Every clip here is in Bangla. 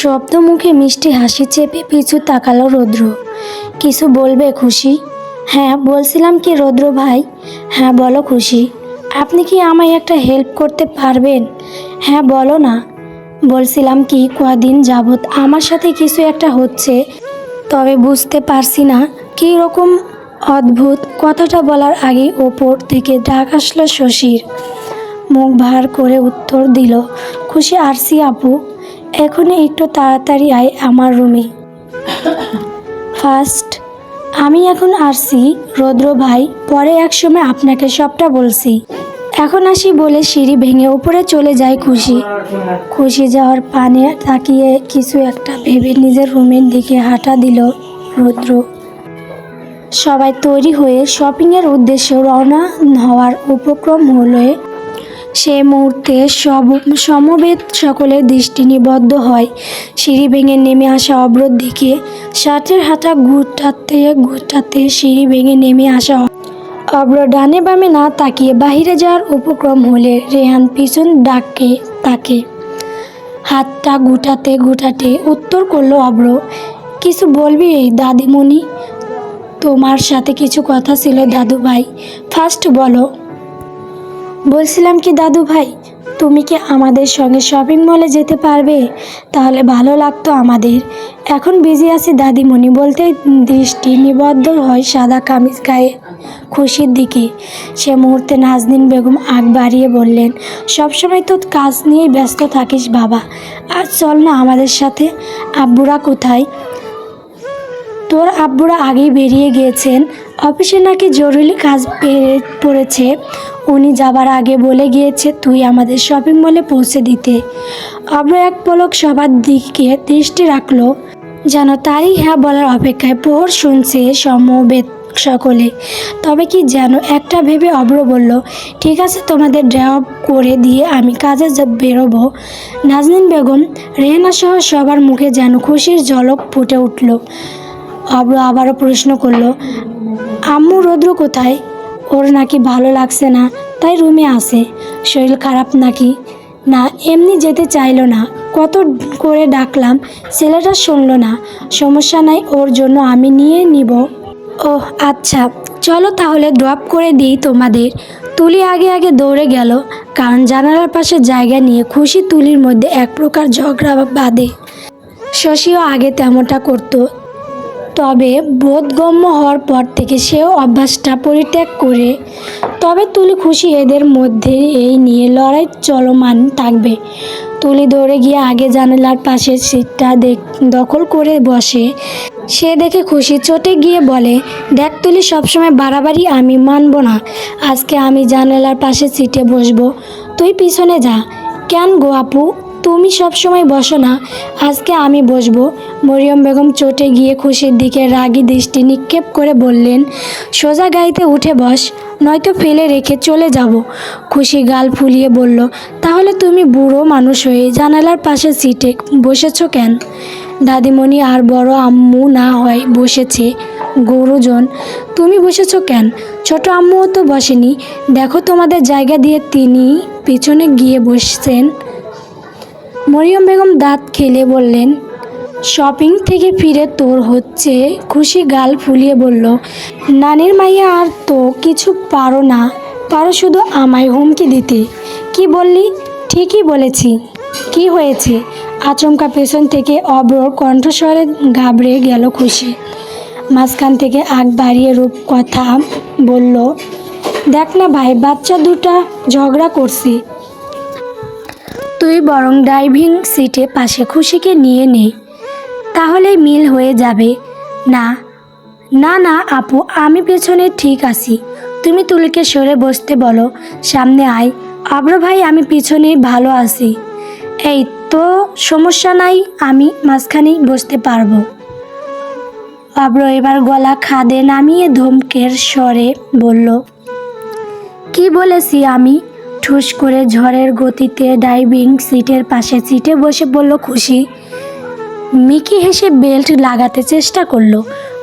শব্দ মুখে মিষ্টি হাসি চেপে পিছু তাকালো রৌদ্র। কিছু বলবে খুশি? হ্যাঁ বলছিলাম কি রৌদ্র ভাই? হ্যাঁ বলো খুশি। আপনি কি আমায় একটা হেল্প করতে পারবেন? হ্যাঁ বলো না। বলছিলাম কি, কদিন যাবৎ আমার সাথে কিছু একটা হচ্ছে, তবে বুঝতে পারছি না কী রকম অদ্ভুত কথাটা বলার আগে ওপর থেকে ডাক আসলো শশীর। মুখ ভার করে উত্তর দিল, খুশি আরসি আপু এখনই একটু তাড়াতাড়ি আয় আমার রুমে। ফার্স্ট আমি এখন আসছি রৌদ্র ভাই, পরে একসময় আপনাকে সবটা বলছি। এখন আসি বলে সিঁড়ি ভেঙে উপরে চলে যায় খুশি। খুশি যাওয়ার পানে তাকিয়ে কিছু একটা ভেবে নিজের রুমের দিকে হাঁটা দিল রৌদ্র। সবাই তৈরি হয়ে শপিংয়ের উদ্দেশ্যে রওনা হওয়ার উপক্রম হলে সে মুহূর্তে সব সমবেত সকলের দৃষ্টি নিবদ্ধ হয়। সিঁড়ি ভেঙে নেমে আসা অব্রত দিকে শার্টের হাতা গুটাতে গুটাতে সিঁড়ি ভেঙে নেমে আসা অব্র ডানে বামে না তাকিয়ে বাহিরে যাওয়ার উপক্রম হলে রেহান পিছন ডাকে, তাকে। হাতটা গুটাতে গুটাতে উত্তর করল অব্র কিছু বলবি এই দাদিমণি? তোমার সাথে কিছু কথা ছিল দাদু ভাই ফার্স্ট বলো বলছিলাম কি, দাদু ভাই, তুমি কি আমাদের সঙ্গে শপিং মলে যেতে পারবে? তাহলে ভালো লাগতো আমাদের। এখন বিজি আছি দাদিমণি বলতে দৃষ্টি নিবদ্ধ হয় সাদা কামিজ গায়ে খুশির দিকে। সে মুহূর্তে নাজনীন বেগম আগ বাড়িয়ে বললেন, সবসময় তো কাজ নিয়েই ব্যস্ত থাকিস বাবা। আর চল না আমাদের সাথে। আব্বুরা কোথায়? তোর আব্বুরা আগেই বেরিয়ে গিয়েছেন। অফিসে নাকি জরুরি কাজ পড়েছে। উনি যাবার আগে বলে গিয়েছে, তুই আমাদের শপিং মলে পৌঁছে দিতে। অব্র এক পলক সবার দিকে দৃষ্টি রাখল, যেন তারই হ্যাঁ বলার অপেক্ষায় প্রহর শুনছে সমবেত সকলে। তবে কি যেন একটা ভেবে অব্র বলল, ঠিক আছে, তোমাদের ড্রপ করে দিয়ে আমি কাজে বেরোবো। নাজনীন বেগম, রেহেনা সহ সবার মুখে যেন খুশির ঝলক ফুটে উঠল। অব্র আবারও প্রশ্ন করল, আম্মু রৌদ্র কোথায়? ওর নাকি ভালো লাগছে না। তাই রুমে আসে শরীর খারাপ নাকি? না, এমনি যেতে চাইলো না। কত করে ডাকলাম, ছেলেটা শুনলো না। সমস্যা নাই, ওর জন্য আমি নিয়ে নিব। ও আচ্ছা চলো তাহলে ড্রপ করে দিই তোমাদের। তুলি আগে আগে দৌড়ে গেল, কারণ জানালার পাশে জায়গা নিয়ে খুশি তুলির মধ্যে এক প্রকার ঝগড়া বাঁধে। শশীও আগে তেমনটা করতো। তবে বোধগম্য হওয়ার পর থেকে সেও অভ্যাসটা পরিত্যাগ করে তবে তুলি খুশি এদের মধ্যে এই নিয়ে লড়াই চলমান থাকবে। তুলি দৌড়ে গিয়ে আগে জানালার পাশে সিটটা দেখ, দখল করে বসে। সে দেখে খুশি, চটে গিয়ে বলে, দেখ তুলি, সবসময় বাড়াবাড়ি আমি মানব না। আজকে আমি জানালার পাশে সিটে বসবো। তুই পিছনে যা। কেন গো আপু? তুমি সব সময় বসো না। আজকে আমি বসবো। মরিয়ম বেগম চটে গিয়ে খুশির দিকে রাগী দৃষ্টি নিক্ষেপ করে বললেন, সোজা গাড়িতে উঠে বস, নয়তো ফেলে রেখে চলে যাব। খুশি গাল ফুলিয়ে বলল, তাহলে তুমি বুড়ো মানুষ হয়ে জানালার পাশে সিটে বসেছো কেন? দাদিমণি আর বড় আম্মু না হয় বসেছে। গৌরজন, তুমি বসেছ কেন? ছোট আম্মুও তো বসেনি। দেখো তোমাদের জায়গা দিয়ে তিনি পেছনে গিয়ে বসছেন। মরিয়ম বেগম দাঁত খেলে বললেন, শপিং থেকে ফিরে তোর হচ্ছে? খুশি গাল ফুলিয়ে বলল, নানির মাইয়া আর তো কিছু পারো না, পারো শুধু আমায় হুমকি দিতে। কি বললি? ঠিকই বলেছি। কি হয়েছে? আচমকা পেছন থেকে অব্রর কণ্ঠস্বরে ঘাবড়ে গেল খুশি। মাঝখান থেকে আগ বাড়িয়ে রূপ কথা বলল, দেখ না ভাই, বাচ্চা দুটা ঝগড়া করছি। তুই বরং ড্রাইভিং সিটে পাশে খুশিকে নিয়ে নে, তাহলে মিল হয়ে যাবে। না না না, আপু, আমি পেছনে ঠিক আছি। তুমি তুলিকে সরে বসতে বলো, সামনে আয়। আব্র ভাই, আমি পিছনেই ভালো আছি। এই তো, সমস্যা নাই, আমি মাঝখানেই বসতে পারব। আব্র এবার গলা খাদে নামিয়ে ধমকের স্বরে বলল, কি বলেছি আমি? ঠুস করে ঝড়ের গতিতে ডাইভিং সিটের পাশে সিটে বসে বলল, খুশি? মিকি হেসে বেল্ট লাগাতে চেষ্টা করল।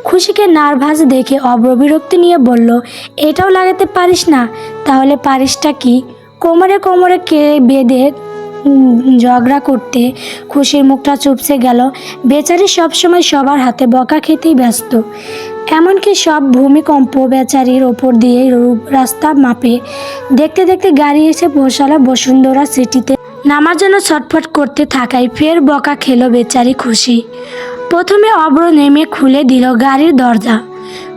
খুশিকে নার্ভাস দেখে অব্র বিরক্তি নিয়ে বলল, এটাও লাগাতে পারিস না, তাহলে পারিসটা কি? কোমরে কোমরে কে বেঁধে ঝগড়া করতে খুশির মুখটা চুপসে গেল। বেচারি সবসময় সবার হাতে বকা খেতেই ব্যস্ত। এমনকি সব ভূমিকম্প বেচারির ওপর দিয়ে রাস্তা মাপে। দেখতে দেখতে গাড়ি এসে পৌঁছালো বসুন্ধরা সিটিতে। নামার জন্য ছটফট করতে থাকায় ফের বকা খেলো বেচারি খুশি। প্রথমে অব্র নেমে খুলে দিল গাড়ির দরজা।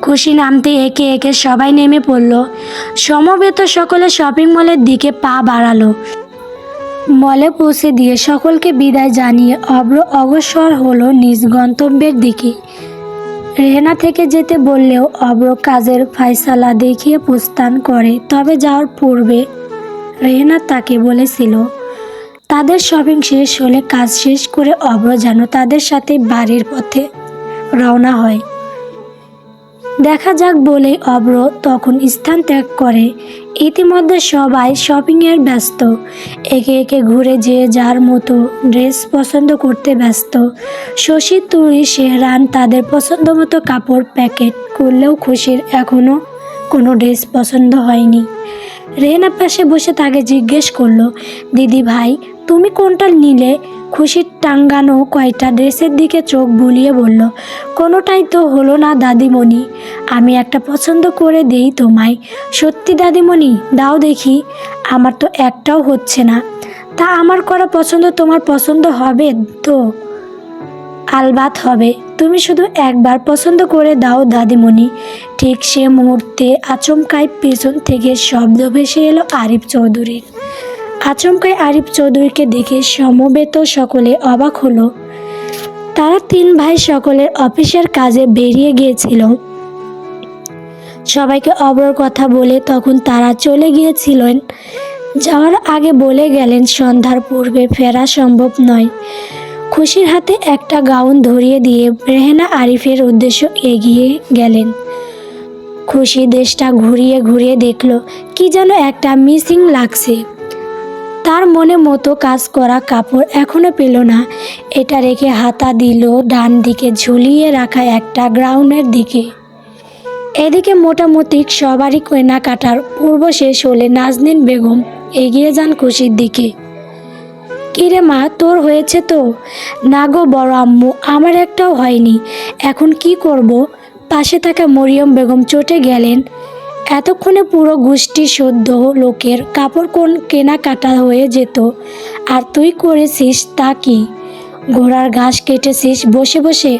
খুশি নামতে একে একে সবাই নেমে পড়ল। সমবেত সকলে শপিং মলের দিকে পা বাড়ালো। মলে পৌঁছে দিয়ে সকলকে বিদায় জানিয়ে অব্র অগ্রসর হলো নিজ গন্তব্যের দিকে। রেহেনা থেকে যেতে বললেও অব্র কাজের ফায়সালা দেখিয়ে প্রস্থান করে। তবে যাওয়ার পূর্বে রেহেনা তাকে বলেছিল, তাদের শপিং শেষ হলে কাজ শেষ করে অব্র যেন তাদের সাথে বাড়ির পথে রওনা হয়। দেখা যাক বলে অব্র তখন স্থান ত্যাগ করে। ইতিমধ্যে সবাই শপিংয়ের ব্যস্ত। একে একে ঘুরে যে যার মতো ড্রেস পছন্দ করতে ব্যস্ত। শশী তুরি শেহরান তাদের পছন্দ মতো কাপড় প্যাকেট করলেও খুশির এখনও কোনো ড্রেস পছন্দ হয়নি। রেহেনা পাশে বসে তাকে জিজ্ঞেস করল, দিদি ভাই, তুমি কোনটা নিলে? খুশির টাঙ্গানো কয়টা ড্রেসের দিকে চোখ বুলিয়ে বলল, কোনোটাই তো হলো না দাদিমণি। আমি একটা পছন্দ করে দেই তোমায়। সত্যি দাদিমণি, দাও দেখি। আমার তো একটাও হচ্ছে না। তা আমার করা পছন্দ তোমার পছন্দ হবে তো? আলবাত হবে। তুমি শুধু একবার পছন্দ করে দাও দাদিমণি। ঠিক সে মুহূর্তে আচমকায় পেছন থেকে শব্দ ভেসে এলো আরিফ চৌধুরীর। আচমকায় আরিফ চৌধুরীকে দেখে সমবেত সকলে অবাক হলো। তারা তিন ভাই সকলের অফিসের কাজে বেরিয়ে গিয়েছিল। সবাইকে অবর কথা বলে তখন তারা চলে গিয়েছিলেন। যাওয়ার আগে বলে গেলেন, সন্ধ্যার পূর্বে ফেরা সম্ভব নয়। খুশির হাতে একটা গাউন ধরিয়ে দিয়ে রেহেনা আরিফের উদ্দেশ্য এগিয়ে গেলেন। খুশি দেশটা ঘুরিয়ে ঘুরিয়ে দেখল, কি যেন একটা মিসিং লাগছে। তার মনে মতো কাজ করা কাপড় এখনও পেল না। এটা রেখে হাতা দিল, ডান দিকে ঝুলিয়ে রাখা একটা গ্রাউন্ডের দিকে। এদিকে মোটামুটি সবারই কেনাকাটার পূর্ব শেষ হলে নাজনীন বেগম এগিয়ে যান খুশির দিকে। কিরে মা, তোর হয়েছে তো? না গো বড় আম্মু, আমার একটাও হয়নি। এখন কি করব? পাশে থাকা মরিয়ম বেগম চটে গেলেন। এতক্ষণে পুরো গোষ্ঠী সদ্য লোকের কাপড় কোন কেনাকাটা হয়ে যেত। আর তুই করেছিস তা কি? ঘোড়ার ঘাস কেটেছিস বসে বসে?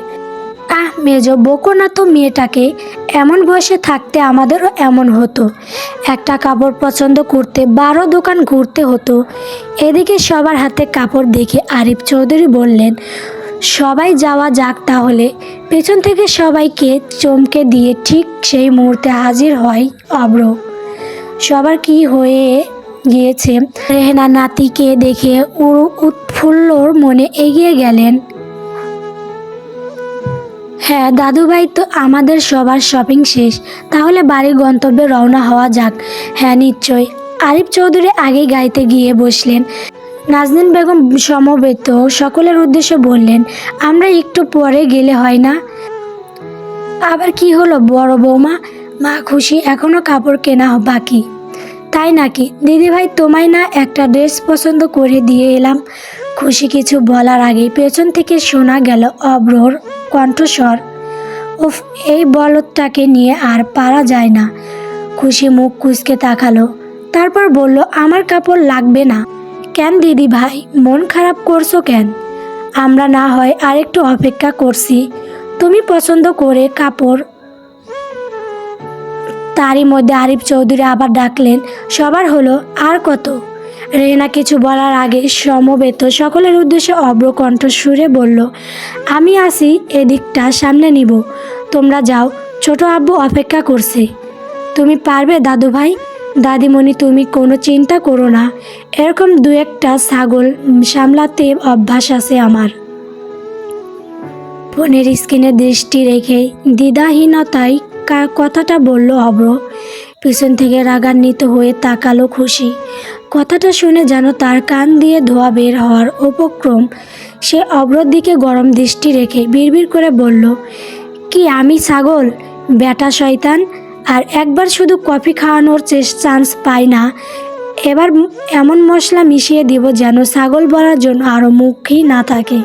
আহ, মেজ বকো না তো মেয়েটাকে এমন বয়সে থাকতে আমাদেরও এমন হতো। একটা কাপড় পছন্দ করতে বারো দোকান ঘুরতে হতো। এদিকে সবার হাতে কাপড় দেখে আরিফ চৌধুরী বললেন সবাই যাওয়া যাক তাহলে। পেছন থেকে সবাইকে চমকে দিয়ে ঠিক সেই মুহূর্তে হাজির হয় অব্র। সবার কি হয়ে গিয়েছে? রেহেনা নাতিকে দেখে উৎফুল্লর মনে এগিয়ে গেলেন। হ্যাঁ দাদুভাই তো আমাদের সবার শপিং শেষ। তাহলে বাড়ির গন্তব্যে রওনা হওয়া যাক। হ্যাঁ নিশ্চয় আরিফ চৌধুরী আগে গাইতে গিয়ে বসলেন। নাজনীন বেগম সমবেত সকলের উদ্দেশ্যে বললেন, আমরা একটু পরে গেলে হয় না? আবার কি হলো বড় বৌমা? মা খুশি, এখনও কাপড় কেনা বাকি। তাই নাকি? দিদিভাই তোমায় না একটা ড্রেস পছন্দ করে দিয়ে এলাম। খুশি কিছু বলার আগেই পেছন থেকে শোনা গেল অব্রর কণ্ঠস্বর। উফ, এই বলদটাকে নিয়ে আর পারা যায় না। খুশি মুখ কুচকে তাকালো, তারপর বলল, আমার কাপড় লাগবে না। কেন দিদি ভাই? মন খারাপ করছ কেন? আমরা না হয় আরেকটু অপেক্ষা করছি। তুমি পছন্দ করে কাপড়। তারই মধ্যে আরিফ চৌধুরী আবার ডাকলেন, সবার হলো, আর কত? রেনা কিছু বলার আগে সমবেত সকলের উদ্দেশ্যে অব্রকণ্ঠ সুরে বলল, আমি আসি, এদিকটা সামনে নিব। তোমরা যাও, ছোট আব্বু অপেক্ষা করছে। তুমি পারবে দাদু ভাই দাদিমণি, তুমি কোনো চিন্তা করো না। এরকম দু একটা ছাগল সামলাতে অভ্যাস আছে আমার। ফোনের স্ক্রিনে দৃষ্টি রেখে দ্বিধাহীনতায় কথাটা বলল অব্র পিছন থেকে রাগান্বিত হয়ে তাকালো খুশি। কথাটা শুনে যেন তার কান দিয়ে ধোয়া বের হওয়ার উপক্রম সে অব্রর দিকে গরম দৃষ্টি রেখে বিড়বিড় করে বলল, কি আমি ছাগল? বেটা শয়তান আর একবার শুধু কফি খাওয়ানোর চান্স পাই না। এবার এমন মশলা মিশিয়ে দিব যেন ছাগল বলার জন্য আরও মুখই না থাকে।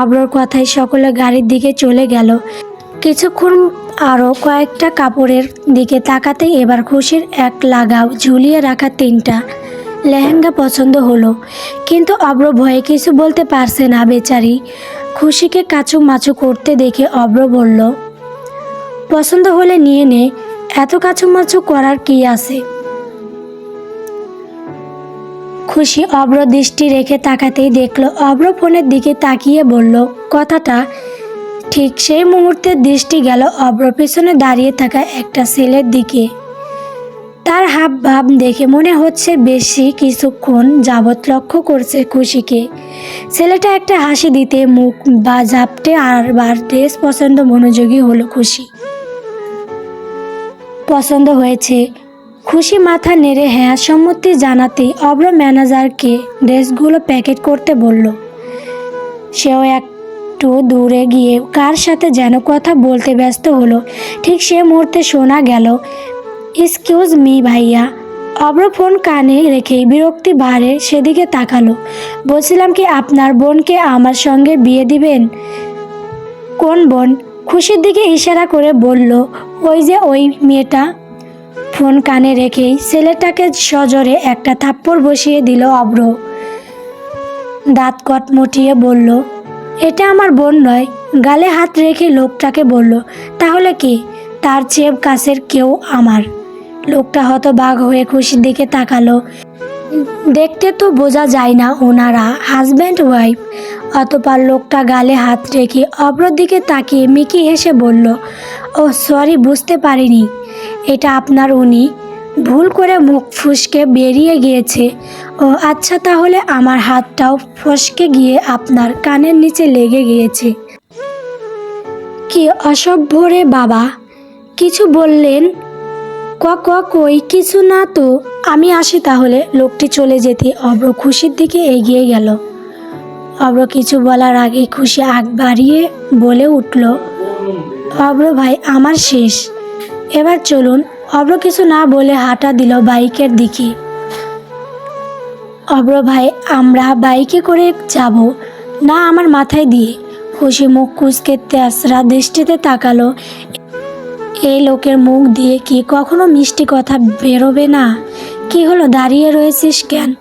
অব্রর কথায় সকলে গাড়ির দিকে চলে গেল। কিছুক্ষণ আরও কয়েকটা কাপড়ের দিকে তাকাতে এবার খুশির এক লাগাও ঝুলিয়ে রাখা তিনটা। লেহেঙ্গা পছন্দ হলো, কিন্তু অব্র ভয়ে কিছু বলতে পারছে না বেচারি। খুশিকে কাচু মাচু করতে দেখে অব্র বলল পছন্দ হলে নিয়ে নে, এত কাচুমাচু করার কি আছে? খুশি অব্র দৃষ্টি রেখে তাকাতেই দেখল, অব্র ফোনের দিকে তাকিয়ে বলল, কথাটা ঠিক সেই মুহূর্তে দৃষ্টি গেল অব্র পেছনে দাঁড়িয়ে থাকা একটা ছেলের দিকে। তার হাব ভাব দেখে মনে হচ্ছে বেশি কিছুক্ষণ যাবৎ লক্ষ্য করছে খুশিকে। ছেলেটা একটা হাসি দিতে মুখ বা ঝাপটে আর বার পছন্দ মনোযোগী হলো খুশি। পছন্দ হয়েছে। খুশি মাথা নেড়ে হ্যাঁ সম্মতি জানাতে অব্র ম্যানেজারকে ড্রেসগুলো প্যাকেট করতে বলল, সেও একটু দূরে গিয়ে কার সাথে যেন কথা বলতে ব্যস্ত হলো। ঠিক সে মুহূর্তে শোনা গেল, এক্সকিউজ মি ভাইয়া। অব্র ফোন কানে রেখেই বিরক্তি ভারে সেদিকে তাকালো, বলছিলাম কি আপনার বোনকে আমার সঙ্গে বিয়ে দিবেন? কোন বোন? খুশির দিকে ইশারা করে বলল, ওই যে ওই মেয়েটা। ফোন কানে রেখেই ছেলেটাকে সজোরে একটা থাপ্পড় বসিয়ে দিল অব্র দাঁত কট মুটিয়ে বলল, এটা আমার বোন নয়। গালে হাত রেখে লোকটাকে বলল, তাহলে কি? তার চেয়ে কাছের কেউ আমার? লোকটা হতবাগ হয়ে খুশির দিকে তাকালো। দেখতে তো বোঝা যায় না ওনারা হাজব্যান্ড ওয়াইফ। অতপর লোকটা গালে হাত রেখে অপর দিকে তাকিয়ে মিকি হেসে বলল, ও সরি বুঝতে পারিনি। এটা আপনার উনি। ভুল করে মুখ ফুসকে বেরিয়ে গিয়েছে। ও আচ্ছা তাহলে আমার হাতটাও ফসকে গিয়ে আপনার কানের নিচে লেগে গিয়েছে। কি অসভ্য রে বাবা। কিছু বললেন? ক ক, কই, কিছু না তো। আমি আসি তাহলে। লোকটি চলে যেতে অব্র খুশির দিকে এগিয়ে গেল। অব্র কিছু বলার আগে খুশি আগ বাড়িয়ে বলে উঠল অব্র ভাই, আমার শেষ। এবার চলুন। অব্র কিছু না বলে হাঁটা দিল বাইকের দিকে। অব্র ভাই, আমরা বাইকে করে যাব। না, আমার মাথায় দিয়ে। খুশি মুখ কুচকে তেসরা দৃষ্টিতে তাকালো। এই লোকের মুখ দিয়ে কি কখনো মিষ্টি কথা বেরোবে না? কি হলো, দাঁড়িয়ে রয়েছিস কেন?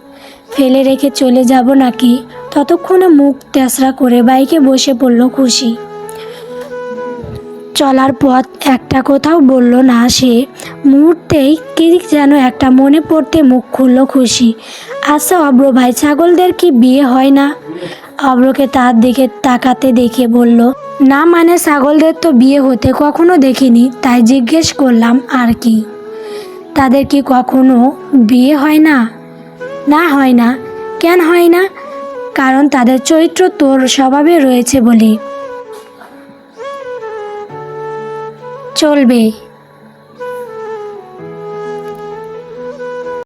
ফেলে রেখে চলে যাব নাকি? ততক্ষণে মুখ তেসরা করে বাইকে বসে পড়ল খুশি। চলার পথ একটা কোথাও বলল না, সে মুহূর্তেই কি যেন একটা মনে পড়তে মুখ খুলল খুশি। আচ্ছা অব্র ভাই, ছাগলদের কি বিয়ে হয় না? অব্রকে তার দিকে তাকাতে দেখে বলল, না মানে ছাগলদের তো বিয়ে হতে কখনো দেখিনি, তাই জিজ্ঞেস করলাম, আর কি? তাদের কি কখনো বিয়ে হয় না? না হয় না। কেন হয় না? কারণ তাদের চরিত্র তোর স্বভাবে রয়েছে বলে। চলবে।